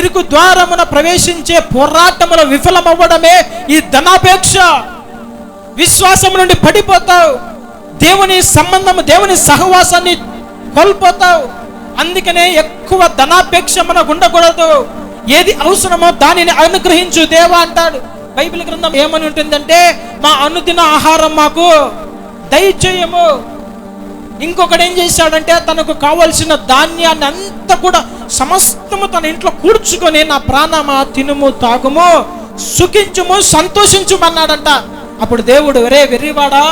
ఇరుకు ద్వారమున ప్రవేశించే పోరాటములో విఫలమవ్వడమే ఈ ధనాపేక్ష. విశ్వాసం నుండి పడిపోతావు. దేవుని సంబంధము దేవుని సహవాసాన్ని కోల్పోతావు. అందుకనే ఎక్కువ ధనాపేక్ష మనకు ఉండకూడదు ఏది అవసరమో దానిని అనుగ్రహించు దేవా అంటాడు. బైబిల్ గ్రంథం ఏమని ఉంటుందంటే మా అనుదిన ఆహారం మాకు దయచేయము. ఇంకొకడు ఏం చేశాడంటే తనకు కావలసిన ధాన్యాన్ని అంతా కూడా సమస్తము తన ఇంట్లో కూర్చుకొని నా ప్రాణమా తినుము తాగుము సుఖించుము సంతోషించుమన్నాడంట. అప్పుడు దేవుడు రే వెర్రివాడా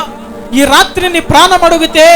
ఈ రాత్రి నీ ప్రాణం అడిగితే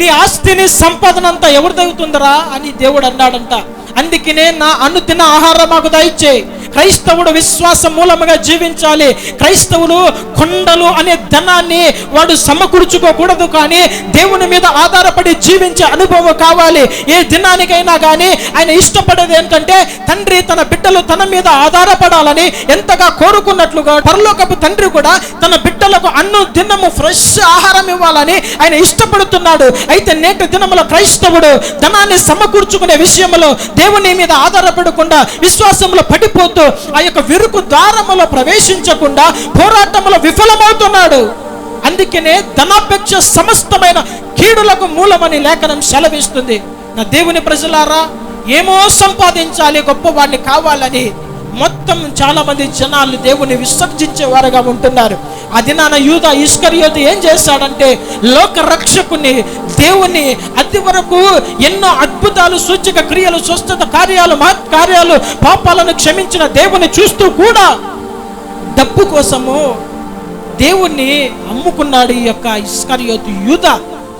నీ ఆస్తిని సంపదనంతా ఎవరు తగ్గుతుందరా అని దేవుడు అన్నాడంట. అందుకనే నా అనుదిన ఆహారం మాకు దయచేయి క్రైస్తవుడు విశ్వాస మూలముగా జీవించాలి. క్రైస్తవుడు కొండలు అనే ధనాన్ని వాడు సమకూర్చుకోకూడదు కానీ దేవుని మీద ఆధారపడి జీవించే అనుభవం కావాలి. ఏ దినానికైనా కానీ ఆయన ఇష్టపడేది ఏంటంటే తండ్రి తన బిడ్డలు తన మీద ఆధారపడాలని ఎంతగా కోరుకున్నట్లుగా పరలోకపు తండ్రి కూడా తన బిడ్డలకు అన్ను దినము ఫ్రెష్ ఆహారం ఇవ్వాలని ఆయన ఇష్టపడుతున్నాడు. అయితే నేటి దినముల క్రైస్తవుడు ధనాన్ని సమకూర్చుకునే విషయంలో దేవుని మీద ఆధారపడకుండా విశ్వాసంలో పడిపోతూ ఆ యొక్క విరుకు ద్వారములో ప్రవేశించకుండా పోరాటంలో విఫలమవుతున్నాడు. అందుకనే ధనాపేక్ష సమస్తమైన కీడులకు మూలమని లేఖనం సెలవిస్తుంది. నా దేవుని ప్రజలారా ఏమో సంపాదించాలి గొప్పవాడిని కావాలని మొత్తం చాలా మంది జనాలు దేవుని విసర్జించే వారుగా ఉంటున్నారు. అది నాన్న యూత ఈశ్వర్యోత ఏం చేశాడంటే లోక రక్షకుని దేవుని అది వరకు ఎన్నో అద్భుతాలు సూచక క్రియలు స్వస్థత కార్యాలు మహత్ కార్యాలు పాపాలను క్షమించిన దేవుని చూస్తూ కూడా డబ్బు కోసము దేవుణ్ణి అమ్ముకున్నాడు ఈ యొక్క ఇస్కరియోతు యూత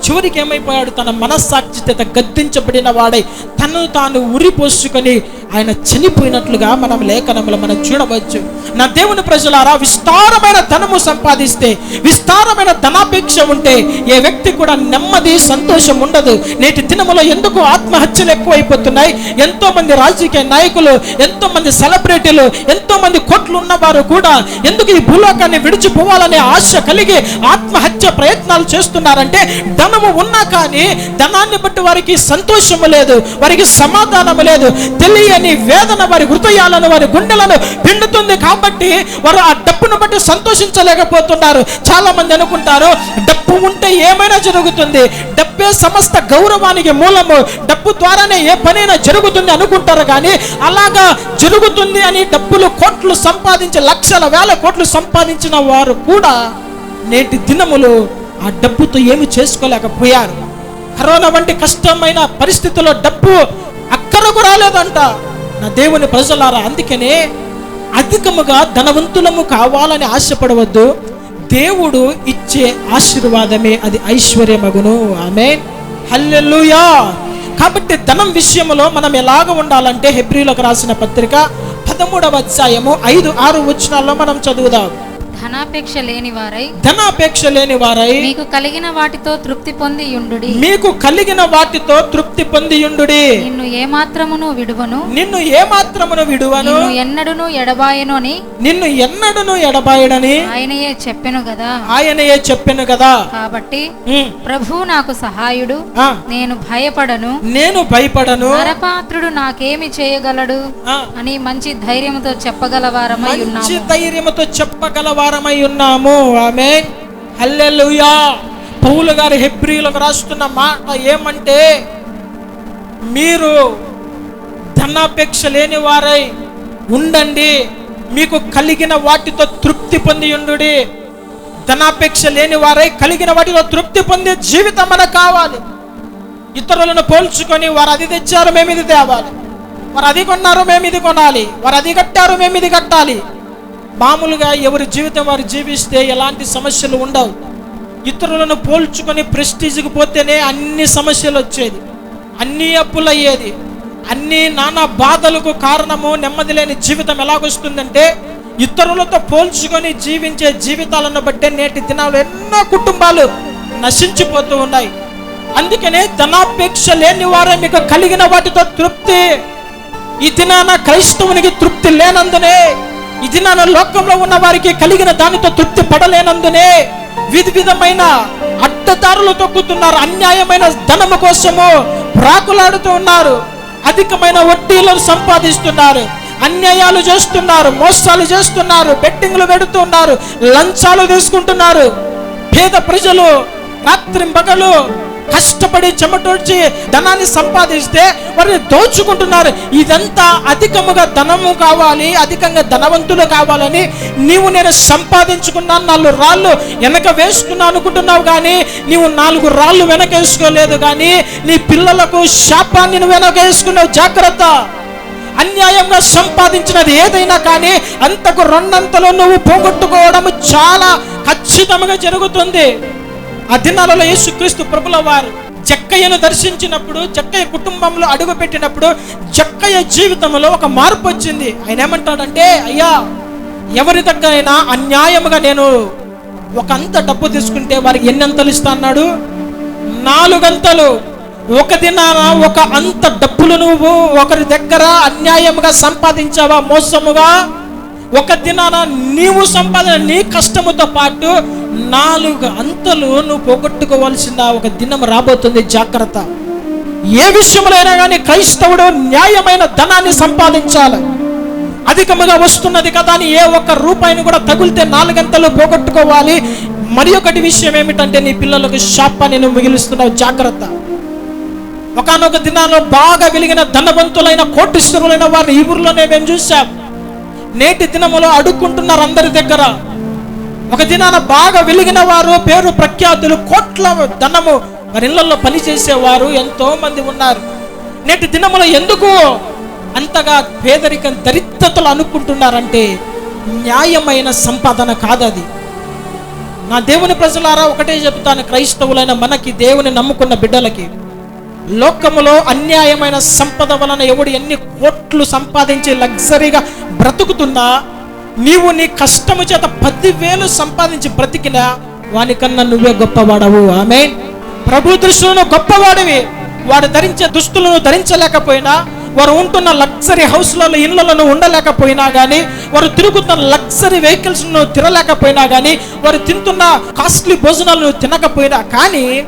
చివరికి ఏమైపోయాడు? తన మనస్సాక్షిత గద్దించబడిన వాడై తను తాను ఉరిపోసుకొని ఆయన చనిపోయినట్లుగా మనం లేఖనంలో మనం చూడవచ్చు. నా దేవుని ప్రజలారా విస్తారమైన ధనము సంపాదిస్తే విస్తారమైన ధనాపేక్ష ఉంటే ఏ వ్యక్తి కూడా నెమ్మది సంతోషం ఉండదు. నేటి దినములో ఎందుకు ఆత్మహత్యలు ఎక్కువైపోతున్నాయి? ఎంతో మంది రాజకీయ నాయకులు ఎంతో మంది సెలబ్రిటీలు ఎంతో మంది కోట్లు ఉన్నవారు కూడా ఎందుకు ఈ భూలోకాన్ని విడిచిపోవాలనే ఆశ కలిగి ఆత్మహత్య ప్రయత్నాలు చేస్తున్నారంటే ధనము ఉన్నా కానీ ధనాన్ని బట్టి వారికి సంతోషము లేదు వారికి సమాధానము లేదు. తెలియని వేదన వారి హృదయాలను వారి గుండెలను పిండుతుంది కాబట్టి వారు ఆ డబ్బును బట్టి సంతోషించలేకపోతున్నారు. చాలా మంది అనుకుంటారు డబ్బు ఉంటే ఏమైనా జరుగుతుంది? డబ్బే సమస్త గౌరవానికి మూలము. డబ్బు ద్వారానే ఏ పనైనా జరుగుతుంది అనుకుంటారు కానీ అలాగా జరుగుతుంది అని డబ్బులు కోట్లు సంపాదించి లక్షల వేల కోట్లు సంపాదించిన వారు కూడా నేటి దినములు ఆ డబ్బుతో ఏమి చేసుకోలేకపోయారు. కరోనా వంటి కష్టమైన పరిస్థితుల్లో డబ్బు అక్కరకు రాలేదంట. నా దేవుని ప్రజలారా అందుకనే అధికముగా ధనవంతులము కావాలని ఆశపడవద్దు. దేవుడు ఇచ్చే ఆశీర్వాదమే అది ఐశ్వర్యమగును. ఆమె హల్లెలుయా. కాబట్టి ధనం విషయంలో మనం ఎలాగ ఉండాలంటే హెబ్రిలకు రాసిన పత్రిక పదమూడవ అధ్యాయము ఐదు ఆరు వచనాల్లో మనం చదువుదాం. ధనాపేక్ష లేని వారై ధనాపేక్ష లేని వారై మీకు కలిగిన వాటితో తృప్తి పొంది యుండుడి మీకు కలిగిన వాటితో తృప్తి పొందియుండుడి నిన్ను ఏమాత్రమును విడువను నిన్ను ఏమాత్రమును విడువను నిన్ను ఎన్నడును ఎడబాయను అని నిన్ను ఎన్నడను ఎడబాయడని ఆయనయే చెప్పెను గదా. ఆయనయే చెప్పాను కదా కాబట్టి ప్రభు నాకు సహాయుడు నేను భయపడను. నేను భయపడను. నరపాత్రుడు నాకేమి చేయగలడు అని మంచి ధైర్యంతో చెప్పగలవారమై మంచి ఉన్నాము. ధైర్యముతో ఆధారమై ఉన్నాము. ఆమె హల్లెలుయా. పౌలు గారు హెబ్రిలకు రాస్తున్న మాట ఏమంటే మీరు ధనాపేక్ష లేని వారై ఉండండి. మీకు కలిగిన వాటితో తృప్తి పొంది ఉండుడి. ధనాపేక్ష లేని వారై కలిగిన వాటితో తృప్తి పొందే జీవితం మనకు కావాలి. ఇతరులను పోల్చుకొని వారు అది తెచ్చారు మేము ఇది తేవాలి. వారు అది కొన్నారు మేము ఇది కొనాలి. వారు అది కట్టారు మేము ఇది కట్టాలి. మామూలుగా ఎవరి జీవితం వారు జీవిస్తే ఎలాంటి సమస్యలు ఉండవు. ఇతరులను పోల్చుకొని ప్రెస్టీజ్కి పోతేనే అన్ని సమస్యలు వచ్చేది. అన్ని అప్పులయ్యేది. అన్ని నానా బాధలకు కారణము నెమ్మది లేని జీవితం ఎలాగొస్తుందంటే ఇతరులతో పోల్చుకొని జీవించే జీవితాలను బట్టే నేటి దినాలు ఎన్నో కుటుంబాలు నశించిపోతూ ఉన్నాయి. అందుకనే ధనాపేక్ష లేని వారే మీకు కలిగిన వాటితో తృప్తి. ఈ దినాన క్రైస్తవునికి తృప్తి లేనందునే ఈ దినాన లోకంలో ఉన్న వారికి కలిగిన దానితో తృప్తి పడలేనందునే విధ విధమైన అడ్డదారులు తొక్కుతున్నారు. అన్యాయమైన ధనము కోసము ప్రాకులాడుతూ ఉన్నారు. అధికమైన వడ్డీలను సంపాదిస్తున్నారు. అన్యాయాలు చేస్తున్నారు. మోసాలు చేస్తున్నారు. బెట్టింగ్లు పెడుతున్నారు లంచాలు తీసుకుంటున్నారు. పేద ప్రజలు రాత్రి పగలు కష్టపడి చెమటోడ్చి ధనాన్ని సంపాదిస్తే వారిని దోచుకుంటున్నారు. ఇదంతా అధికముగా ధనము కావాలి అధికంగా ధనవంతులు కావాలని నీవు నేను సంపాదించుకున్నాను నాలుగు రాళ్ళు వెనక వేసుకున్నా అనుకుంటున్నావు కానీ నీవు నాలుగు రాళ్ళు వెనక వేసుకోలేదు కానీ నీ పిల్లలకు శాపాన్ని నువ్వు వెనక వేసుకున్నావు. జాగ్రత్త. అన్యాయంగా సంపాదించినది ఏదైనా కానీ అంతకు రెండంతలో నువ్వు పోగొట్టుకోవడం చాలా ఖచ్చితంగా జరుగుతుంది. ఆ దినాలలో యేసుక్రీస్తు ప్రభుల వారు జక్కయ్యను దర్శించినప్పుడు జక్కయ్య కుటుంబంలో అడుగు పెట్టినప్పుడు జక్కయ్య జీవితంలో ఒక మార్పు వచ్చింది. ఆయన ఏమంటాడంటే అయ్యా ఎవరి దగ్గరైనా అన్యాయముగా నేను ఒక అంత డబ్బు తీసుకుంటే వారికి ఎన్ని అంతలు ఇస్తా అన్నాడు. నాలుగంతలు ఒక దినాన ఒక అంత డబ్బులు నువ్వు ఒకరి దగ్గర అన్యాయముగా సంపాదించావా మోసముగా? ఒక దినాన నీవు సంపాదన నీ కష్టముతో పాటు నాలుగు అంతలు నువ్వు పోగొట్టుకోవాల్సిన ఒక దినం రాబోతుంది. జాగ్రత్త. ఏ విషయంలోనైనా కానీ క్రైస్తవుడు న్యాయమైన ధనాన్ని సంపాదించాలి. అధికముగా వస్తున్నది కదా అని ఏ ఒక్క రూపాయిని కూడా తగిలితే నాలుగంతలు పోగొట్టుకోవాలి. మరి ఒకటి విషయం ఏమిటంటే నీ పిల్లలకు శాపాన్ని నువ్వు మిగిలిస్తున్నావు. జాగ్రత్త. ఒకనొక దినాల్లో బాగా వెలిగిన ధనవంతులైన కోటీశ్వరులైన వారిని ఈ ఊర్లోనే మేము చూసాం నేటి దినములో అడుక్కుంటున్నారు అందరి దగ్గర. ఒక దినాన బాగా వెలిగిన వారు పేరు ప్రఖ్యాతులు కోట్ల ధనము వారి ఇళ్ళలో పనిచేసేవారు ఎంతో మంది ఉన్నారు. నేటి దినములో ఎందుకు అంతగా పేదరికం దరిద్రతలు అనుకుంటున్నారంటే న్యాయమైన సంపాదన కాదది. నా దేవుని ప్రజలారా ఒకటే చెప్తాను క్రైస్తవులైన మనకి దేవుని నమ్ముకున్న బిడ్డలకి. లోకములో అన్యాయమైన సంపద వలన ఎవడు ఎన్ని కోట్లు సంపాదించి లగ్జరీగా బ్రతుకుతున్నా నీవు నీ కష్టము చేత పదివేలు సంపాదించి బ్రతికినా వానికన్నా నువ్వే గొప్పవాడవు. ఆమె ప్రభు దృష్టిలో గొప్పవాడివి. వాడు ధరించే దుస్తులను ధరించలేకపోయినా వారు ఉంటున్న లగ్జరీ హౌస్లలో ఇళ్ళలో ఉండలేకపోయినా కానీ వారు తిరుగుతున్న లగ్జరీ వెహికల్స్ను తినలేకపోయినా కానీ వారు తింటున్న కాస్ట్లీ భోజనాలను తినకపోయినా కానీ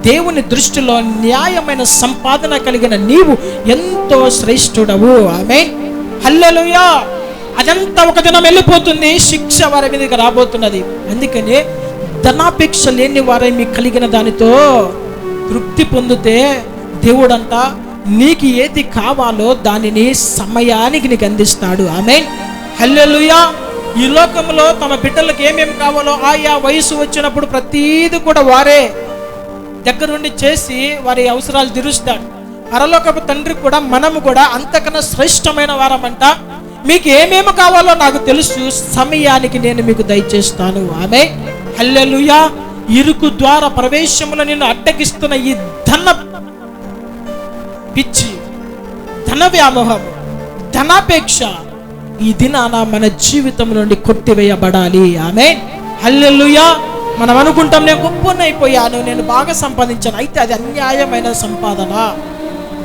దేవుని దృష్టిలో న్యాయమైన సంపాదన కలిగిన నీవు ఎంతో శ్రేష్ఠుడవు. ఆమె హల్లెలూయా. అదంతా ఒక దినం వెళ్ళిపోతుంది శిక్ష వారి మీదకి రాబోతున్నది. అందుకని ధనాపేక్ష లేని వారై మీకు కలిగిన దానితో తృప్తి పొందితే దేవుడంట నీకు ఏది కావాలో దానిని సమయానికి నీకు అందిస్తాడు. ఆమె హల్లెలూయా. ఈ లోకంలో తమ బిడ్డలకు ఏమేమి కావాలో ఆయా వయసు వచ్చినప్పుడు ప్రతీది కూడా వారే. దగ్గరుండి చేసి వారి అవసరాలు తీరుస్తాడు. పరలోకపు తండ్రి కూడా మనము కూడా అంతకన్నా శ్రేష్టమైన వారమంట. మీకు ఏమేమి కావాలో నాకు తెలుసు. సమయానికి నేను మీకు దయచేస్తాను. ఆమె హల్లెలుయా. ఇరుకు ద్వారా ప్రవేశములో నిన్ను అడ్డగిస్తున్న ఈ ధన పిచ్చి ధన వ్యామోహం ధనాపేక్ష ఈ దినాన మన జీవితం నుండి కొట్టివేయబడాలి. ఆమె హల్లెలుయా. మనం అనుకుంటాం నేను గొప్పనైపోయాను నేను బాగా సంపాదించాను. అయితే అది అన్యాయమైన సంపాదన.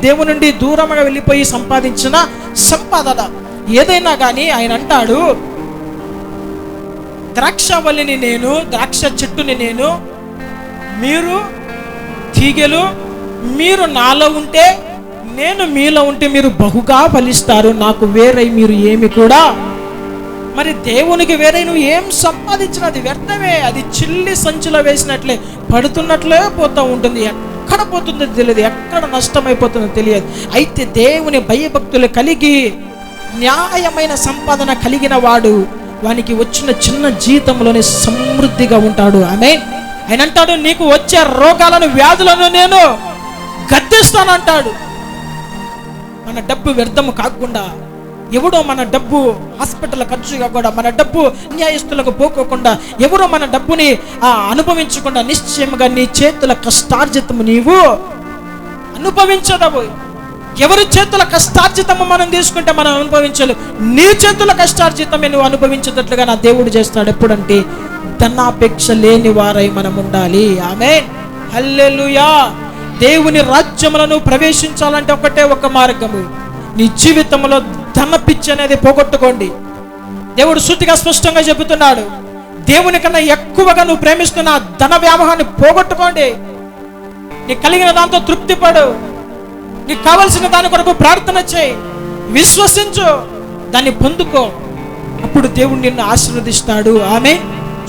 దేవుని నుండి దూరంగా వెళ్ళిపోయి సంపాదించిన సంపాదన. ఏదైనా కానీ ఆయన అంటాడు ద్రాక్షవల్లిని నేను ద్రాక్ష చెట్టుని నేను మీరు తీగెలు మీరు నాలో ఉంటే నేను మీలో ఉంటే మీరు బహుగా ఫలిస్తారు. నాకు వేరై మీరు ఏమి కూడా మరి దేవునికి వేరే నువ్వు ఏం సంపాదించినది వ్యర్థమే అది చిల్లి సంచిలో వేసినట్లే పడుతున్నట్లే పోతూ ఉంటుంది. ఎక్కడ పోతుందో తెలియదు ఎక్కడ నష్టమైపోతుందో తెలియదు. అయితే దేవుని భయభక్తులు కలిగి న్యాయమైన సంపాదన కలిగిన వాడు వానికి వచ్చిన చిన్న జీతంలోనే సమృద్ధిగా ఉంటాడు. ఆమె ఆయన అంటాడు నీకు వచ్చే రోగాలను వ్యాధులను నేను గద్దిస్తానంటాడు. మన డబ్బు వ్యర్థము కాకుండా ఎవడో మన డబ్బు హాస్పిటల్ ఖర్చుగా కూడా మన డబ్బు న్యాయస్తులకు పోకోకుండా ఎవరో మన డబ్బుని అనుభవించకుండా నిశ్చయముగా నీ చేతుల కష్టార్జితము నీవు అనుభవించదవు. ఎవరి చేతుల కష్టార్జితము మనం తీసుకుంటే మనం అనుభవించలేదు నీ చేతుల కష్టార్జితమే నువ్వు అనుభవించేటట్లుగా నా దేవుడు చేస్తాడు ఎప్పుడంటే ధనాపేక్ష లేని వారై మనం ఉండాలి. ఆమె హల్లెలుయా. దేవుని రాజ్యములను ప్రవేశించాలంటే ఒకటే ఒక మార్గము. నీ జీవితంలో ధన పిచ్చి అనేది పోగొట్టుకోండి. దేవుడు సూటిగా స్పష్టంగా చెబుతున్నాడు. దేవుని కన్నా ఎక్కువగా నువ్వు ప్రేమిస్తున్న ధన వ్యామోహాన్ని పోగొట్టుకోండి. నీకు కలిగిన దాంతో తృప్తిపడు. నీకు కావలసిన దాని కొరకు ప్రార్థన చేయి. విశ్వసించు. దాన్ని పొందుకో. అప్పుడు దేవుడు నిన్ను ఆశీర్వదిస్తాడు. ఆమె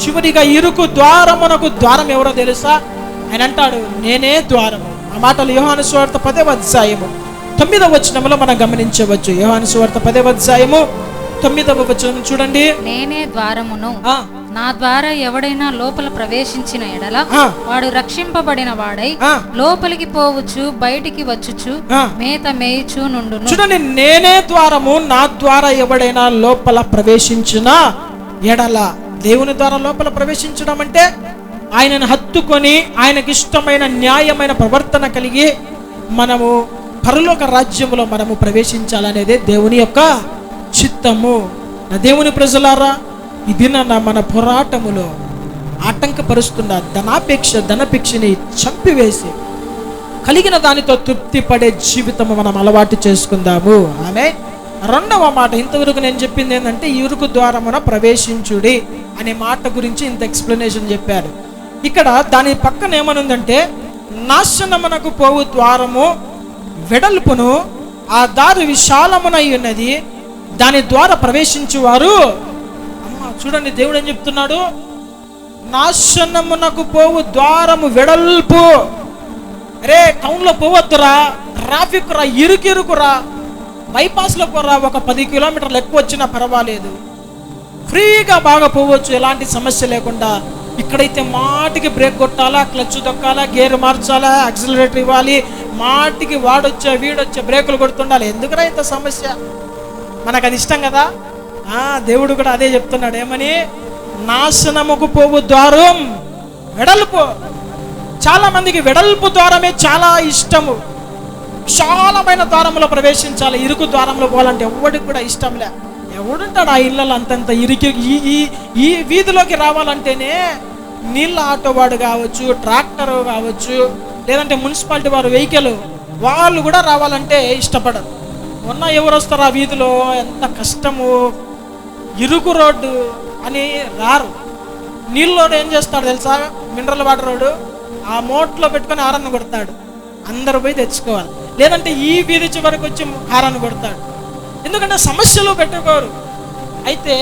చివరిగా ఇరుకు ద్వారమునకు ద్వారం ఎవరో తెలుసా? ఆయన అంటాడు నేనే ద్వారము. ఆ మాటలు యోహాను స్వార్థ పదే అధ్యాయము. తొమ్మిదవ వచనంలో మనం గమనించవచ్చు. యోహాను సువార్త పదే అధ్యాయము తొమ్మిదవ వచనం చూడండి. నేనే ద్వారమును. నా ద్వారా ఎవడైనా లోపల ప్రవేశించిన ఎడల వాడు రక్షింపబడిన వాడై. లోపలికి పోవచ్చు బయటికి వచ్చుచు. మేత మేయుచు నుండును. చూడండి నేనే ద్వారము నా ద్వారా ఎవడైనా లోపల ప్రవేశించిన ఎడల. దేవుని ద్వారా లోపల ప్రవేశించడం అంటే ఆయనను హత్తుకొని ఆయనకి ఇష్టమైన న్యాయమైన ప్రవర్తన కలిగి మనము పరలోక రాజ్యములో మనము ప్రవేశించాలనేదే దేవుని యొక్క చిత్తము. నా దేవుని ప్రజలారా ఇది నా మన పోరాటములో ఆటంకపరుస్తున్న ధనాపేక్ష ధనపేక్షని చంపివేసి కలిగిన దానితో తృప్తి పడే జీవితం మనం అలవాటు చేసుకుందాము. ఆమె రెండవ మాట ఇంతవరకు నేను చెప్పింది ఏంటంటే ఇరుకు ద్వారమున ప్రవేశించుడి అనే మాట గురించి ఇంత ఎక్స్ప్లెనేషన్ చెప్పారు ఇక్కడ దాని పక్కన ఏమనుందంటే నాశనమునకు పోవు ద్వారము వెడల్పును ఆ దారి విశాలమునై ఉన్నది. దాని ద్వారా ప్రవేశించేవారు. అమ్మ చూడండి దేవుడు ఏం చెప్తున్నాడు? నాశనమునకు పోవు ద్వారము వెడల్పు. రే టౌన్లో పోవద్దురా. ట్రాఫిక్ రా ఇరుకిరుకురా బైపాస్లో పోరా ఒక పది కిలోమీటర్లు ఎక్కువ వచ్చినా పర్వాలేదు. ఫ్రీగా బాగా పోవచ్చు ఎలాంటి సమస్య లేకుండా. ఇక్కడైతే మాటికి బ్రేక్ కొట్టాలా క్లచ్ దొక్కాలా గేర్ మార్చాలా యాక్సిలరేటర్ ఇవ్వాలి మాటికి వాడొచ్చే వీడొచ్చే బ్రేకులు కొడుతుండాలి. ఎందుకురా ఇంత సమస్య? మనకు అది ఇష్టం కదా? ఆ దేవుడు కూడా అదే చెప్తున్నాడు. ఏమని? నాశనముకు పోవు ద్వారం వెడల్పు. చాలా మందికి వెడల్పు ద్వారమే చాలా ఇష్టము. విశాలమైన ద్వారంలో ప్రవేశించాలి. ఇరుకు ద్వారంలో పోవాలంటే ఎవరికి కూడా ఇష్టంలే ఎవడుంటాడు ఆ ఇళ్ళలో అంతంత ఇరికి ఈ ఈ ఈ వీధిలోకి రావాలంటేనే నీళ్ళ ఆటో వాడు కావచ్చు ట్రాక్టర్ కావచ్చు లేదంటే మున్సిపాలిటీ వారు వెహికల్ వాళ్ళు కూడా రావాలంటే ఇష్టపడరు. ఉన్న ఎవరు వస్తారు ఆ వీధిలో ఎంత కష్టము. ఇరుకు రోడ్డు అని రారు. నీళ్ళోడు ఏం చేస్తాడు తెలుసా? మినరల్ వాటర్ రోడ్డు ఆ మోట్లో పెట్టుకొని హారన్ కొడతాడు. అందరు పోయి తెచ్చుకోవాలి. లేదంటే ఈ వీధి చివరికి వచ్చి హారాన్ని కొడతాడు. ఎందుకంటే సమస్యలు పెట్టుకోరు అయితే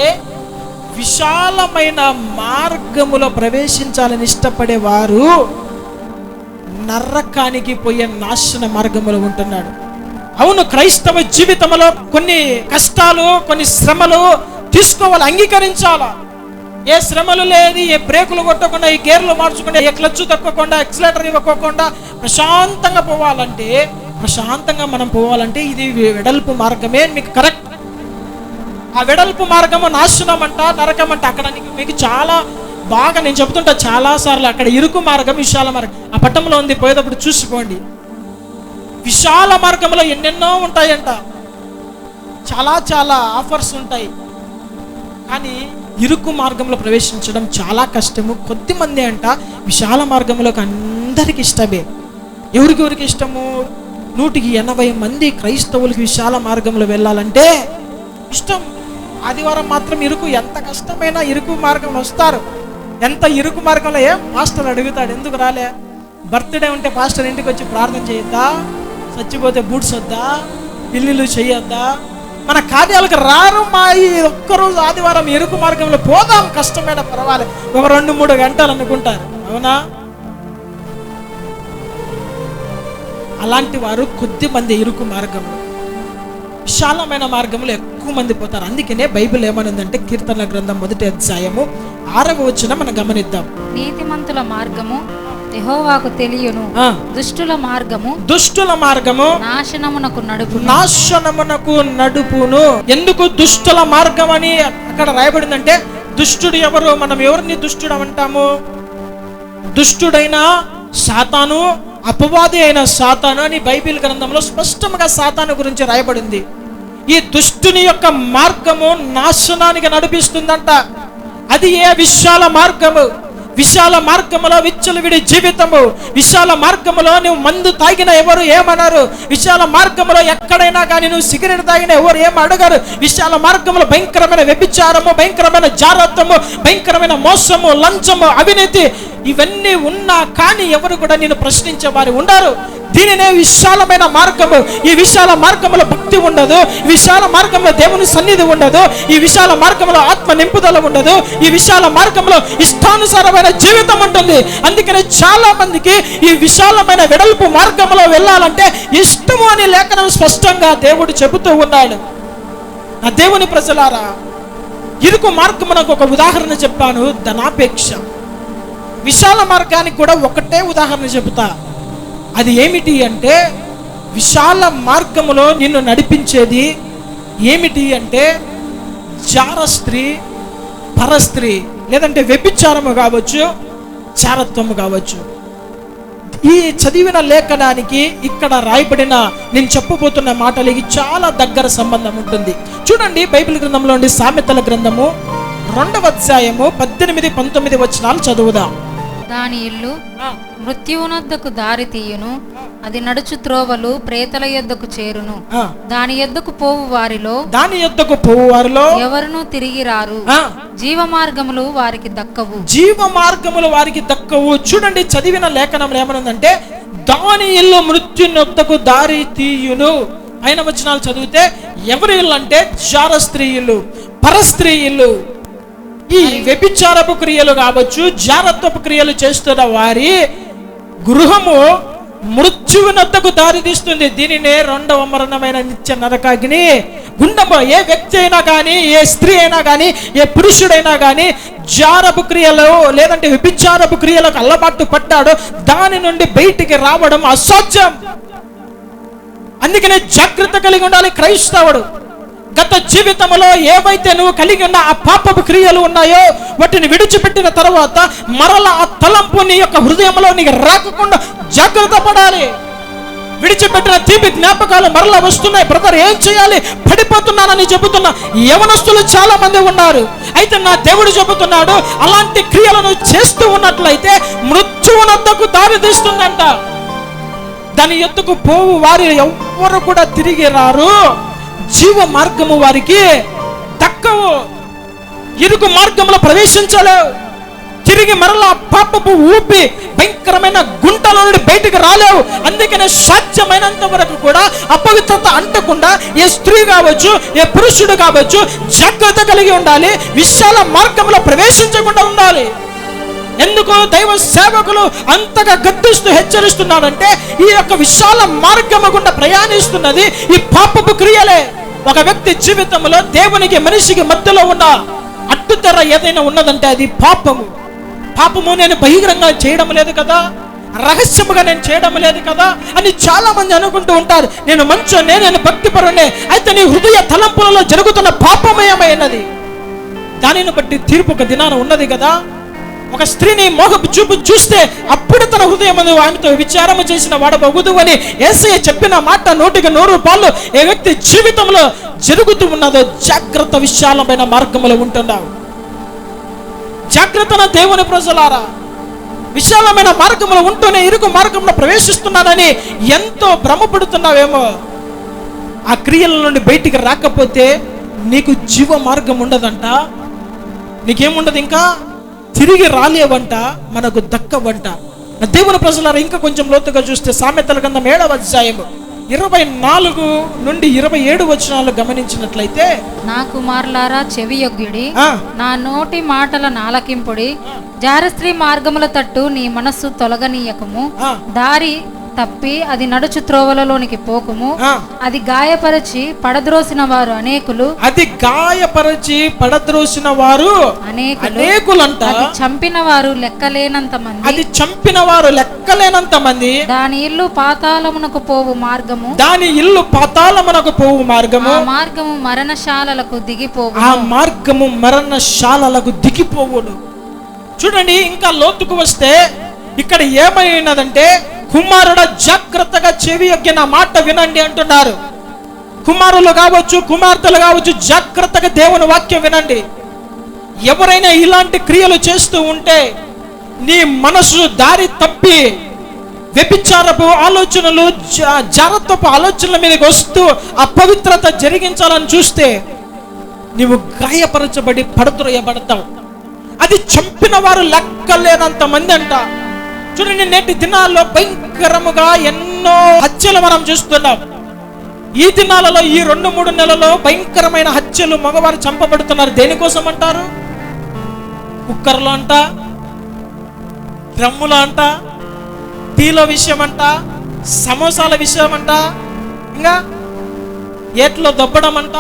విశాలమైన మార్గములో ప్రవేశించాలని ఇష్టపడే వారు నరకానికి పోయే నాశన మార్గంలో ఉంటున్నాడు. అవును క్రైస్తవ జీవితంలో కొన్ని కష్టాలు కొన్ని శ్రమలు తీసుకోవాలి అంగీకరించాలా? ఏ శ్రమలు లేదు ఏ బ్రేకులు కొట్టకుండా ఏ గేర్లు మార్చకుండా ఏ క్లచ్ తక్కకుండా ఎక్సలేటర్ ఇవ్వకోకుండా ప్రశాంతంగా పోవాలంటే ప్రశాంతంగా మనం పోవాలంటే ఇది వెడల్పు మార్గమే. మీకు కరెక్ట్ ఆ వెడల్పు మార్గము నాశనం అంట నరకం అంట అక్కడ మీకు చాలా బాగా నేను చెబుతుంటా చాలా సార్లు. అక్కడ ఇరుకు మార్గం విశాల మార్గం. ఆ పట్టంలో ఉంది పోయేటప్పుడు చూసుకోండి. విశాల మార్గంలో ఎన్నెన్నో ఉంటాయంట. చాలా చాలా ఆఫర్స్ ఉంటాయి. కానీ ఇరుకు మార్గంలో ప్రవేశించడం చాలా కష్టము. కొద్ది మంది అంట విశాల మార్గంలోకి అందరికి ఇష్టమే. ఎవరికి ఎవరికి ఇష్టము? నూటికి ఎనభై మంది క్రైస్తవులకి విశాల మార్గంలో వెళ్ళాలంటే ఇష్టం. ఆదివారం మాత్రం ఇరుకు ఎంత కష్టమైనా ఇరుకు మార్గంలో వస్తారు. ఎంత ఇరుకు మార్గంలో ఏం పాస్టర్ అడుగుతాడు ఎందుకు రాలే? బర్త్డే ఉంటే పాస్టర్ ఇంటికి వచ్చి ప్రార్థన చేయొద్దా? చచ్చిపోతే బూట్స్ వద్దా? పిల్లిలు చేయొద్దా? మన కార్యాలకు రారు మా ఈ ఒక్కరోజు ఆదివారం ఎరుకు మార్గంలో పోదాం కష్టమైన పర్వాలేదు ఒక రెండు మూడు గంటలు అనుకుంటారు. అవునా? అలాంటి వారు కొద్ది మంది ఇరుకు మార్గంలో విశాలమైన మార్గంలో ఎక్కువ మంది పోతారు. అందుకనే బైబిల్ ఏమనుందంటే కీర్తన గ్రంథం మొదటి అధ్యాయము ఆరవ వచ్చిన మనం గమనిద్దాం. నీతిమంతుల మార్గము యెహోవాకు తెలియను. దుష్టుల మార్గము దుష్టుల మార్గము నాశనమునకు నడుపు నాశనమునకు నడుపును. ఎందుకు దుష్టుల మార్గం అని అక్కడ రాయబడిందంటే దుష్టుడు ఎవరు? మనం ఎవరిని దుష్టుడు అంటాము? దుష్టుడైన సాతాను అపవాది అయిన సాతాను అని బైబిల్ గ్రంథంలో స్పష్టంగా సాతాను గురించి రాయబడింది. ఈ దుష్టుని యొక్క మార్గము నాశనానికి నడిపిస్తుందంట. అది ఏ విశాల మార్గము? విశాల మార్గములో విచ్చలవిడి జీవితము. విశాల మార్గములో నువ్వు మందు తాగిన ఎవరు ఏమన్నారు విశాల మార్గములో ఎక్కడైనా కానీ నువ్వు సిగరెట్ తాగిన ఎవరు ఏం అడగరు? విశాల మార్గంలో భయంకరమైన వ్యభిచారము భయంకరమైన జారత్వము భయంకరమైన మోసము లంచము అవినీతి ఇవన్నీ ఉన్నా కానీ ఎవరు కూడా నేను ప్రశ్నించే వారు ఉండరు. దీనినే విశాలమైన మార్గము. ఈ విశాల మార్గంలో భక్తి ఉండదు. విశాల మార్గంలో దేవుని సన్నిధి ఉండదు. ఈ విశాల మార్గంలో ఆత్మ నింపుదల ఉండదు. ఈ విశాల మార్గంలో ఇష్టానుసారమైన జీవితం ఉంటుంది. అందుకనే చాలా మందికి ఈ విశాలమైన వెడల్పు మార్గంలో వెళ్ళాలంటే ఇష్టము అని లేఖనం స్పష్టంగా దేవుడు చెబుతూ ఉన్నాడు. నా దేవుని ప్రజలారా ఇరుకు మార్గమునకు ఒక ఉదాహరణ చెప్పాను. ధనాపేక్ష. విశాల మార్గానికి కూడా ఒకటే ఉదాహరణ చెబుతా. అది ఏమిటి అంటే విశాల మార్గములో నిన్ను నడిపించేది ఏమిటి అంటే జార స్త్రీ పరస్త్రీ లేదంటే వ్యభిచారము కావచ్చు చారత్వము కావచ్చు. ఈ చదివిన లేఖనానికి ఇక్కడ రాయబడిన నేను చెప్పబోతున్న మాటలకి చాలా దగ్గర సంబంధం ఉంటుంది. చూడండి బైబిల్ గ్రంథంలో సామెతల గ్రంథము రెండవ అధ్యాయము పద్దెనిమిది పంతొమ్మిది వచనాలు చదువుదాం. దాని ఇల్లు మృత్యువునొద్దకు దారి తీయును. అది నడుచు త్రోవలు ప్రేతల యొద్దకు చేరును. దాని యొద్దకు పోవు వారిలో దాని యొద్దకు పోవు వారిలో ఎవరునూ తిరిగి రారు. జీవ మార్గములు వారికి దక్కవు. జీవ మార్గములు వారికి దక్కవు. చూడండి చదివిన లేఖనం ఏమనుందంటే దాని ఇల్లు మృత్యునొద్దకు దారి తీయును. అయిన వచనాలు చదివితే ఎవరి ఇల్లు అంటే జార స్త్రీ ఇల్లు పరస్త్రీ ఇల్లు ఈ వ్యభిచారపు క్రియలు కావచ్చు జారత్వపు క్రియలు చేస్తున్న వారి గృహము మృత్యువునొద్దకు దారితీస్తుంది. దీనినే రెండవ మరణమైన నిత్య నరకాగ్ని గుండము. ఏ వ్యక్తి అయినా కానీ ఏ స్త్రీ అయినా కానీ ఏ పురుషుడైనా కానీ జారపు క్రియలు లేదంటే వ్యభిచారపు క్రియలకు అల్లబాటు పడ్డాడో. దాని నుండి బయటికి రావడం అసాధ్యం. అందుకనే జాగ్రత్త కలిగి ఉండాలి క్రైస్తవుడు. గత జీవితంలో ఏవైతే నువ్వు కలిగి ఉన్న ఆ పాపపు క్రియలు ఉన్నాయో వాటిని విడిచిపెట్టిన తర్వాత మరల ఆ తలంపు నీ యొక్క హృదయంలో నీకు రాకుండా జాగ్రత్త పడాలి. విడిచిపెట్టిన తీపి జ్ఞాపకాలు మరలా వస్తున్నాయి. బ్రదర్ ఏం చేయాలి? పడిపోతున్నానని చెబుతున్న యవనస్తులు చాలా మంది ఉన్నారు. అయితే నా దేవుడు చెబుతున్నాడు అలాంటి క్రియలను చేస్తూ ఉన్నట్లయితే మృత్యువునద్దకు దారి తీస్తుందంట. దాని ఎత్తుకు పోవు వారి ఎవ్వరు కూడా తిరిగి రారు. జీవ మార్గము వారికి దక్కవు. ఇరుకు మార్గంలో ప్రవేశించలేవు. తిరిగి మరలా పాపపు ఊపి భయంకరమైన గుంటలో నుండి బయటికి రాలేవు. అందుకనే సాధ్యమైనంత వరకు కూడా అపవిత్రత అంటకుండా ఏ స్త్రీ కావచ్చు ఏ పురుషుడు కావచ్చు జాగ్రత్త కలిగి ఉండాలి. విశాల మార్గంలో ప్రవేశించకుండా ఉండాలి. ఎందుకు? దైవ సేవకులు అంతగా గద్దిస్తూ హెచ్చరిస్తున్నాడంటే ఈ యొక్క విశాల మార్గము గుండా ప్రయాణిస్తున్నది ఈ పాపపు క్రియలే. ఒక వ్యక్తి జీవితంలో దేవునికి మనిషికి మధ్యలో ఉన్న అడ్డుతెర ఏదైనా ఉన్నదంటే అది పాపము. పాపము నేను బహిరంగంగా చేయడం లేదు కదా? రహస్యముగా నేను చేయడం లేదు కదా? అని చాలా మంది అనుకుంటూ ఉంటారు. నేను మంచోనే నేను భక్తిపరునే అయితే నీ హృదయ తలంపులలో జరుగుతున్న పాపమయమైనది. దానిని బట్టి తీర్పు ఒక దినాన ఉన్నది కదా? ఒక స్త్రీని మోహపు చూపు చూస్తే అప్పుడు తన హృదయం ఆమెతో విచారము చేసిన వాడబగుదు అని ఏసయ్య చెప్పిన మాట నోటికి నూరు రూపాయలు ఏ వ్యక్తి జీవితంలో జరుగుతూ ఉన్నదో జాగ్రత్త విశాలమైన మార్గంలో ఉంటున్నావు జాగ్రత్తన దేవుని ప్రజలారా విశాలమైన మార్గంలో ఉంటూనే ఇరుకు మార్గంలో ప్రవేశిస్తున్నానని ఎంతో భ్రమపడుతున్నావేమో. ఆ క్రియల నుండి బయటికి రాకపోతే నీకు జీవ మార్గం ఉండదంట. నీకేముండదు ఇంకా? తిరిగి రాలేవంట మనకు దక్కవంట. దేవుని ప్రజలారా ఇంకా కొంచెం లోతుగా చూస్తే సామెతల గంధం ఏడవ అధ్యాయము. ఇరవై నాలుగు నుండి ఇరవై ఏడు వచనాలు గమనించినట్లయితే నా కుమారులారా చెవి యొగ్గుడి నా నోటి మాటల నాలకింపుడి జారస్త్రీ మార్గముల తట్టు నీ మనస్సు తొలగనీయకము. దారి తప్పి అది నడుచు త్రోవలలోనికి పోకుము. అది గాయపరచి పడద్రోసిన వారు అనేకులు. అది గాయపరచి పడద్రోసిన వారు అనేకులు అది చంపిన వారు లెక్కలేనంత మంది. అది చంపిన వారు లెక్కలేనంత మంది. దాని ఇల్లు పాతాళమునకు పోవు మార్గము. దాని ఇల్లు పాతాళమునకు పోవు మార్గము. ఆ మార్గము మరణశాలలకు దిగిపోవు ఆ మార్గము మరణశాలలకు దిగిపోవును. చూడండి ఇంకా లోతుకు వస్తే ఇక్కడ ఏమైనదంటే కుమారుడ జాగ్రత్తగా చెవి యొగ్గిన మాట వినండి అంటున్నారు. కుమారులు కావచ్చు కుమార్తెలు కావచ్చు జాగ్రత్తగా దేవుని వాక్యం వినండి. ఎవరైనా ఇలాంటి క్రియలు చేస్తూ ఉంటే నీ మనసు దారి తప్పి వ్యభిచారపు ఆలోచనలు జాగ్రత్తపు ఆలోచనల మీదకి వస్తూ అపవిత్రత జరిగించాలని చూస్తే నీవు గాయపరచబడి పడుతురయబడతావు. అది చంపిన వారు లెక్కలేనంత మంది అంట. చూడండి నేటి దినాల్లో భయంకరముగా ఎన్నో హత్యలు మనం చూస్తున్నాం. ఈ దినాలలో ఈ రెండు మూడు నెలలో భయంకరమైన హత్యలు మగవారు చంపబడుతున్నారు. దేనికోసం అంటారు కుక్కర్లో అంట డ్రమ్ములో అంట టీల విషయం అంట సమోసాల విషయం అంట ఇంకా ఏట్లో దొబ్బడం అంట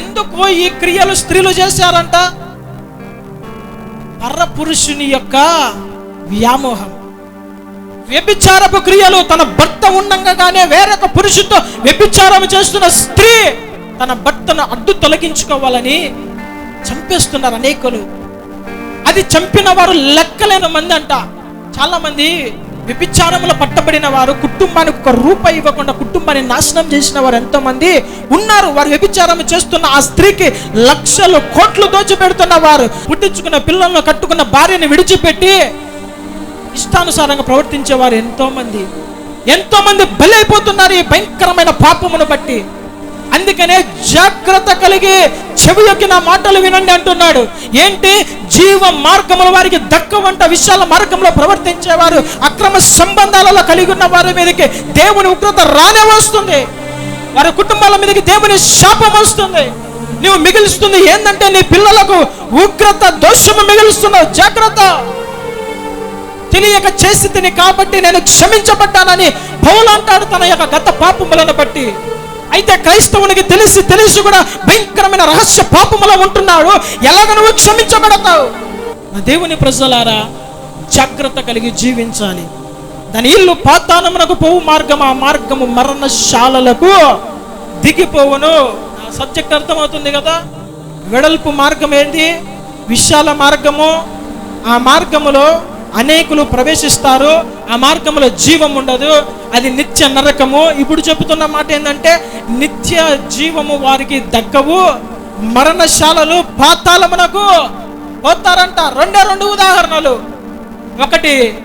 ఎందుకు ఈ క్రియలు స్త్రీలు చేశారంట. పరపురుషుని యొక్క వ్యామోహం. వ్యభిచారపు క్రియలు తన భర్త ఉండంగానే వేరొక పురుషుతో వ్యభిచారం చేస్తున్న స్త్రీ తన భర్తను అడ్డు తొలగించుకోవాలని చంపేస్తున్నారు అనేకులు. అది చంపిన వారు లెక్కలేని మంది అంట. చాలా మంది వ్యభిచారంలో పట్టబడిన వారు కుటుంబానికి ఒక రూపాయి ఇవ్వకుండా కుటుంబాన్ని నాశనం చేసిన వారు ఎంతో మంది ఉన్నారు. వారు వ్యభిచారం చేస్తున్న ఆ స్త్రీకి లక్షలు కోట్లు దోచిపెడుతున్న వారు. పుట్టించుకున్న పిల్లలను కట్టుకున్న భార్యని విడిచిపెట్టి ఇష్టానుసారంగా ప్రవర్తించే వారు ఎంతోమంది బలైపోతున్నారు ఈ భయంకరమైన పాపమును బట్టి. అందుకనే జాగ్రత్త కలిగి చెవి యొక్క నా మాటలు వినండి అంటున్నాడు. ఏంటి? జీవ మార్గముల వారికి దక్కవంట విశాల మార్గంలో ప్రవర్తించేవారు అక్రమ సంబంధాలలో కలిగి ఉన్న వారి మీదకి దేవుని ఉగ్రత రానే వస్తుంది. వారి కుటుంబాల మీదకి దేవుని శాపం వస్తుంది. నువ్వు మిగిలిస్తుంది ఏంటంటే నీ పిల్లలకు ఉగ్రత దోషము మిగిలిస్తున్నావు. జాగ్రత్త! తెలియక చేసి తిని కాబట్టి నేను క్షమించబడ్డానని పౌలు అంటాడు తన యొక్క గత పాపములను బట్టి. అయితే క్రైస్తవునికి తెలిసి తెలిసి కూడా భయంకరమైన రహస్య పాపములో ఉంటున్నాడు. ఎలాగ నువ్వు క్షమించబడతావు? దేవుని ప్రజలారా జాగ్రత్త కలిగి జీవించాలి. దాని ఇల్లు పాతానమునకు పోవు మార్గం ఆ మార్గము మరణశాలలకు దిగిపోవును. ఆ సబ్జెక్ట్ అర్థమవుతుంది కదా? వెడల్పు మార్గం ఏంటి? విశాల మార్గము. ఆ మార్గములో అనేకులు ప్రవేశిస్తారు ఆ మార్గంలో జీవం ఉండదు. అది నిత్య నరకము. ఇప్పుడు చెబుతున్న మాట ఏంటంటే నిత్య జీవము వారికి దక్కవు. మరణశాలలు పాతాళమునకు పోతారంట. రెండే రెండు ఉదాహరణలు. ఒకటి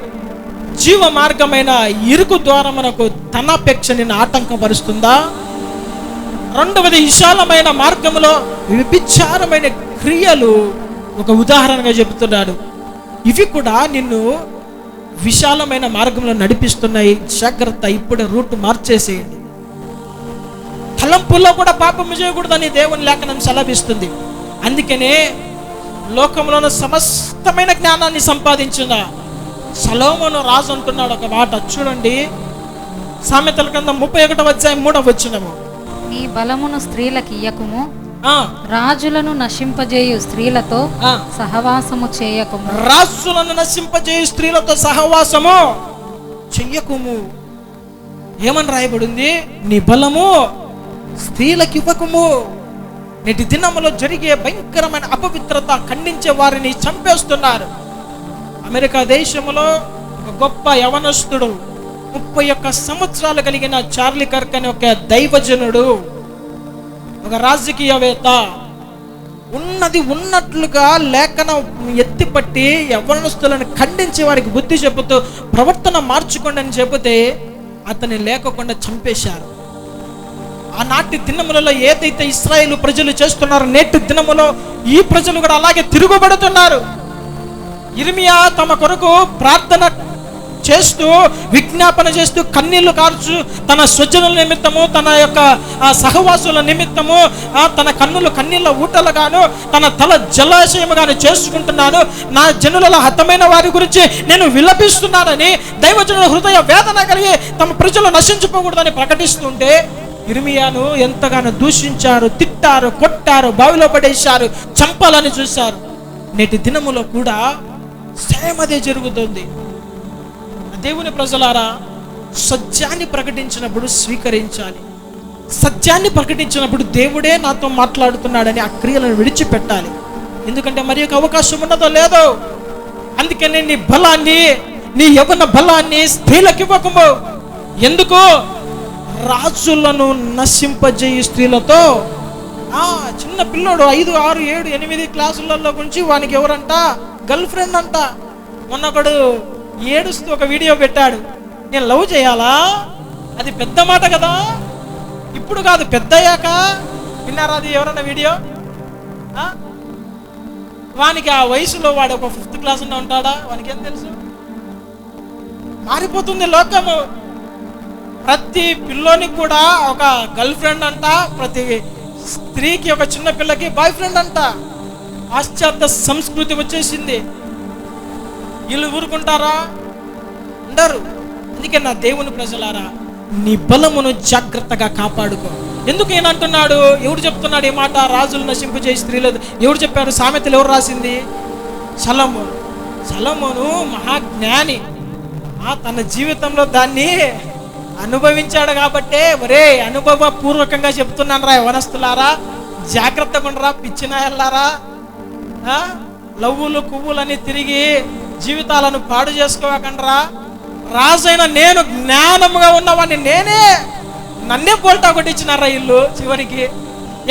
జీవ మార్గమైన ఇరుకు ద్వారమునకు తనపేక్ష నిన్ను ఆటంకపరుస్తుందా? రెండవది విశాలమైన మార్గములో విభిచారమైన క్రియలు. ఒక ఉదాహరణగా చెబుతున్నాడు. ఇవి కూడా నిన్ను విశాలమైన మార్గంలో నడిపిస్తున్నాయి. జాగ్రత్త ఇప్పుడే రూట్ మార్చేసేయండి. తలంపుల్లో కూడా పాపం చేయకూడదని దేవుని లేఖనం సెలవిస్తుంది. అందుకనే లోకంలోని సమస్తమైన జ్ఞానాన్ని సంపాదించిన సలోమను రాజు అంటున్నాడు ఒక మాట. చూడండి సామెతల కింద ముప్పై ఒకటవ అధ్యాయం మూడవ వచ్చినము నీ బలమును స్త్రీలకు ఇయ్యకుము రాజులను నశింపజేయు స్త్రీలతో. సహవాసము చేయకుము. రాజులను నశింపజేయ స్త్రీలతో సహవాసము చెయ్యకుము. ఏమని రాయబడింది? నీ బలము స్త్రీలకు ఇవ్వకుము నేటి దినములో జరిగే భయంకరమైన అపవిత్రత ఖండించే వారిని చంపేస్తున్నారు. అమెరికా దేశంలో ఒక గొప్ప యవనస్తుడు ముప్పై ఒక్క సంవత్సరాలు కలిగిన చార్లీ కర్క్ అనే ఒక దైవజనుడు ఒక రాజకీయవేత్త ఉన్నది ఉన్నట్లుగా లేఖన ఎత్తిపట్టి యవనస్తులను ఖండించి వారికి బుద్ధి చెబుతూ ప్రవర్తన మార్చుకోండి అని చెబితే అతని లేకుండా చంపేశారు. ఆనాటి దినములలో ఏదైతే ఇస్రాయేల్ ప్రజలు చేస్తున్నారో నేటి దినములో ఈ ప్రజలు కూడా అలాగే తిరుగుబడుతున్నారు. ఇర్మియా తమ కొరకు ప్రార్థన చేస్తూ విజ్ఞాపన చేస్తూ కన్నీళ్ళు కార్చు తన స్వజనుల నిమిత్తము తన యొక్క సహవాసుల నిమిత్తము తన కన్నులు కన్నీళ్ళ ఊటలుగాను తన తల జలాశయముగాను చేసుకుంటున్నాను. నా జనులలో హతమైన వారి గురించి నేను విలపిస్తున్నానని దైవజనుల హృదయ వేదన కలిగి తమ ప్రజలు నశించుకోకూడదని ప్రకటిస్తుంటే ఇర్మియాను ఎంతగానో దూషించారు తిట్టారు కొట్టారు బావిలో పడేశారు చంపాలని చూశారు. నేటి దినములో కూడా సేమ్ అదే జరుగుతుంది. దేవుని ప్రజలారా సత్యాన్ని ప్రకటించినప్పుడు స్వీకరించాలి. సత్యాన్ని ప్రకటించినప్పుడు దేవుడే నాతో మాట్లాడుతున్నాడని ఆ క్రియలను విడిచిపెట్టాలి. ఎందుకంటే మరి ఒక అవకాశం ఉన్నదో లేదో అందుకనే నీ బలాన్ని నీ యవన బలాన్ని స్త్రీలకు ఇవ్వకము ఎందుకు? రాజులను నశింపజేయి స్త్రీలతో. ఆ చిన్న పిల్లోడు ఐదు ఆరు ఏడు ఎనిమిది క్లాసులలో గురించి వానికి ఎవరంట? గర్ల్ ఫ్రెండ్ అంట. మొన్నొకడు ఏడుస్తూ ఒక వీడియో పెట్టాడు. నేను లవ్ చేయాలా? అది పెద్ద మాట కదా? ఇప్పుడు కాదు పెద్దయ్యాక? విన్నారా అది ఎవరన్నా వీడియో? వానికి ఆ వయసులో వాడు ఒక ఫిఫ్త్ క్లాస్ ఉన్న ఉంటాడా? వానికి ఏం తెలుసు? మారిపోతుంది లోకము. ప్రతి పిల్లోనికి కూడా ఒక గర్ల్ ఫ్రెండ్ అంట ప్రతి స్త్రీకి ఒక చిన్న పిల్లకి బాయ్ ఫ్రెండ్ అంట. పాశ్చాత్య సంస్కృతి వచ్చేసింది. వీళ్ళు ఊరుకుంటారా? ఉండరు. అందుకే నా దేవుని ప్రజలారా నీ బలమును జాగ్రత్తగా కాపాడుకో. ఎందుకు ఈయన అంటున్నాడు? ఎవడు చెప్తున్నాడు ఈ మాట? రాజులు నశింపు చేసి స్త్రీలు. ఎవడు చెప్పాడు? సామెతలు ఎవరు రాసింది? సలము సలమును మహాజ్ఞాని ఆ తన జీవితంలో దాన్ని అనుభవించాడు కాబట్టే ఒరే అనుభవ పూర్వకంగా చెప్తున్నాను రా యవనస్తులారా. జాగ్రత్తగా ఉండరా పిచ్చినాయల్లారా. ఆ? లవ్వులు కువ్వులని తిరిగి జీవితాలను పాడు చేసుకోవకండ్రా రాజైన నేను జ్ఞానముగా ఉన్నవాడిని నేనే. నన్నే పోల్టా కొట్టించినారా ఇల్లు చివరికి?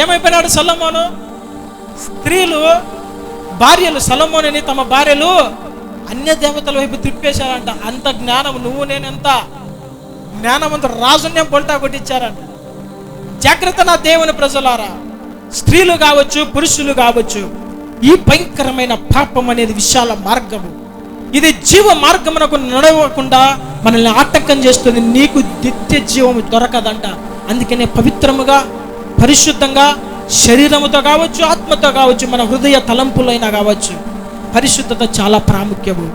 ఏమైపోయినాడు సొల్లమోను స్త్రీలు భార్యలు సొలమోనిని తమ భార్యలు అన్య దేవతల వైపు తిప్పేశారంట. అంత జ్ఞానం నువ్వు నేనెంత? జ్ఞానమంత రాజునే పొల్టా కొట్టించారంట. జాగ్రత్త నా దేవుని ప్రజలారా. స్త్రీలు కావచ్చు పురుషులు కావచ్చు ఈ భయంకరమైన పాపం అనేది విశాల మార్గము. ఇది జీవ మార్గమునకు నడవకుండా మనల్ని ఆటంకం చేస్తుంది. నీకు నిత్య జీవము దొరకదంట. అందుకనే పవిత్రముగా పరిశుద్ధంగా శరీరముతో కావచ్చు ఆత్మతో కావచ్చు మన హృదయ తలంపులైనా కావచ్చు పరిశుద్ధత చాలా ప్రాముఖ్యము.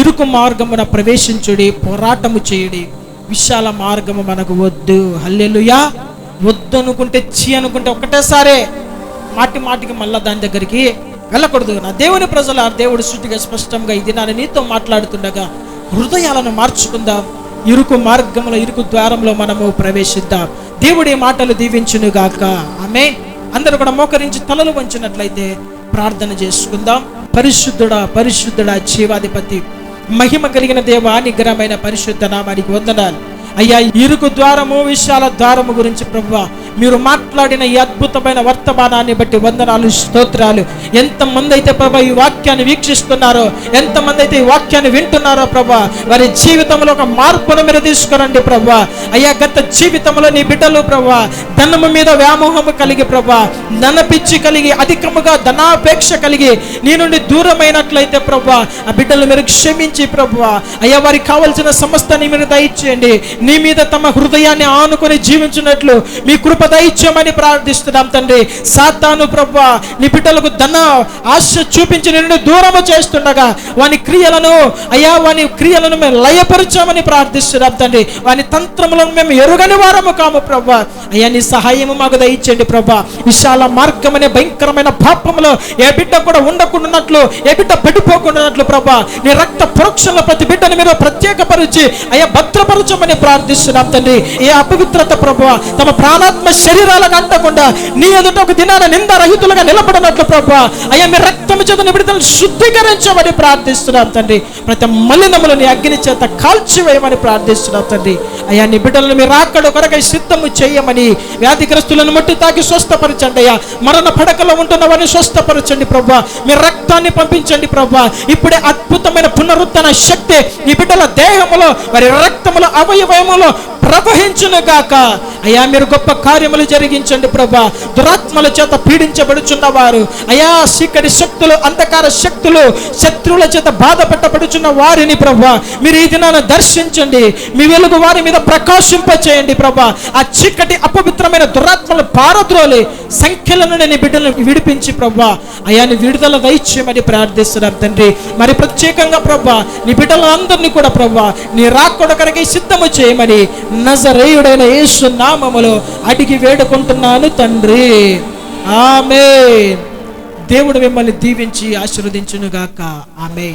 ఇరుకు మార్గమున ప్రవేశించుడి పోరాటము చేయడి. విశాల మార్గము మనకు వద్దు. హల్లెలుయా. వద్దు అనుకుంటే చీ అనుకుంటే ఒకటేసారే మాటి మాటికి మళ్ళా దాని దగ్గరికి వెళ్ళకూడదు. నా దేవుని ప్రజల దేవుడు శుద్ధిగా స్పష్టంగా ఇది నా నీతో మాట్లాడుతుండగా హృదయాలను మార్చుకుందాం. ఇరుకు మార్గంలో ఇరుకు ద్వారంలో మనము ప్రవేశిద్దాం. దేవుడి మాటలు దీవించునుగాక. ఆమె అందరూ కూడా మోకరించి తలలు వంచినట్లయితే ప్రార్థన చేసుకుందాం. పరిశుద్ధుడా పరిశుద్ధుడా జీవాధిపతి మహిమ కలిగిన దేవ నిగ్రహమైన పరిశుద్ధ నామానికి వందనాలు. అయ్యా ఇరుకు ద్వారము విశాల ద్వారము గురించి ప్రభు మీరు మాట్లాడిన ఈ అద్భుతమైన వర్తమానాన్ని బట్టి వందనాలు స్తోత్రాలు. ఎంతమంది అయితే ప్రభా ఈ వాక్యాన్ని వీక్షిస్తున్నారో ఎంతమంది అయితే ఈ వాక్యాన్ని వింటున్నారో ప్రభా వారి జీవితంలో ఒక మార్పును మీరు తీసుకురండి ప్రభా అయ్యా గత జీవితంలో నీ బిడ్డలు ప్రభా ధనము మీద వ్యామోహము కలిగి ప్రభా ధన పిచ్చి కలిగి అధికముగా ధనాపేక్ష కలిగి నీ నుండి దూరమైనట్లయితే ప్రభా ఆ బిడ్డలు మీరు క్షమించి ప్రభా అయ్యా వారికి కావలసిన సమస్తాన్ని మీరు దయచేయండి. నీ మీద తమ హృదయాన్ని ఆనుకొని జీవించినట్లు మీ కృప దైత్యమని ప్రార్థిస్తున్నాం తండ్రి. సాతాను ప్రభా నీ బిడ్డలకు ధన ఆశ చూపించి నిన్ను దూరము చేస్తుండగా వాని క్రియలను అయ్యా వాని క్రియలను మేము లయపరచామని ప్రార్థిస్తున్నాం తండ్రి. వాని తంత్రములను మేము ఎరుగని వారము కాము ప్రభా. అయ్యా నీ సహాయము మాకు దయచేయండి ప్రభా. విశాల మార్గం అనే భయంకరమైన పాపములో ఏ బిడ్డ కూడా ఉండకుండానట్లు ఏ బిడ్డ పడిపోకుండానట్లు ప్రభా. నీ రక్త ప్రోక్షణ ప్రతి బిడ్డను మీరు ప్రత్యేకపరిచి అయ్యా భద్రపరచమని ప్రార్థిస్తున్నాం తండ్రి. ఏ అపవిత్రత ప్రభు తమ ప్రాణాత్మ శరీరాలకు అంటకుండా నీ ఎదుట ఒక దినాన నింద రహితులుగా నిలబడినట్లు ప్రభు అయ్యా మీ రక్తము చేత నీ శుద్ధీకరించమని ప్రార్థిస్తున్నాం తండ్రి. ప్రతి మలినములు నీ అగ్ని చేత కాల్చివేయమని ప్రార్థిస్తున్నాం తండ్రి. అయ్యా నీ బిడ్డలను మీరు అక్కడ కొరకై సిద్ధము చేయమని వ్యాధిగ్రస్తులను ముట్టి తాకి స్వస్థపరచండి అయ్యా. మరణ పడకలో ఉంటున్న వారిని స్వస్థపరచండి ప్రభు మీ రక్తాన్ని పంపించండి ప్రభు ఇప్పుడే అద్భుతమైన పునరుద్ధరణ శక్తి ఈ బిడ్డల దేహములో వారి రక్తములో అవయవములో ప్రవహించును గాక అయ్యా మీరు గొప్ప కార్యములు జరిగించండి ప్రభా. దురాత్మల చేత పీడించబడుచున్న వారు అయ్యా చీకటి శక్తులు అంధకార శక్తులు శత్రువుల చేత బాధపెట్టబడుచున్న వారిని ప్రభా మీరు ఈ దినాన దర్శించండి. మీ వెలుగు వారి మీద ప్రకాశింపచేయండి ప్రభా. ఆ చీకటి అపవిత్రమైన దురాత్మలు పారద్రోలి సంఖ్యల నుండి నీ బిడ్డలను విడిపించి ప్రభా. అయాని విడుదల దయచేయమని ప్రార్థిస్తున్నాం తండ్రి. మరి ప్రత్యేకంగా ప్రభా నీ బిడ్డలందరినీ కూడా ప్రభా నీ రాకొడకరికి సిద్ధము చేయమని నజరేయుడైన యేసు నామములో అడిగి వేడుకుంటున్నాను తండ్రి. ఆమె దేవుడు మిమ్మల్ని దీవించి ఆశీర్వదించునుగాక. ఆమె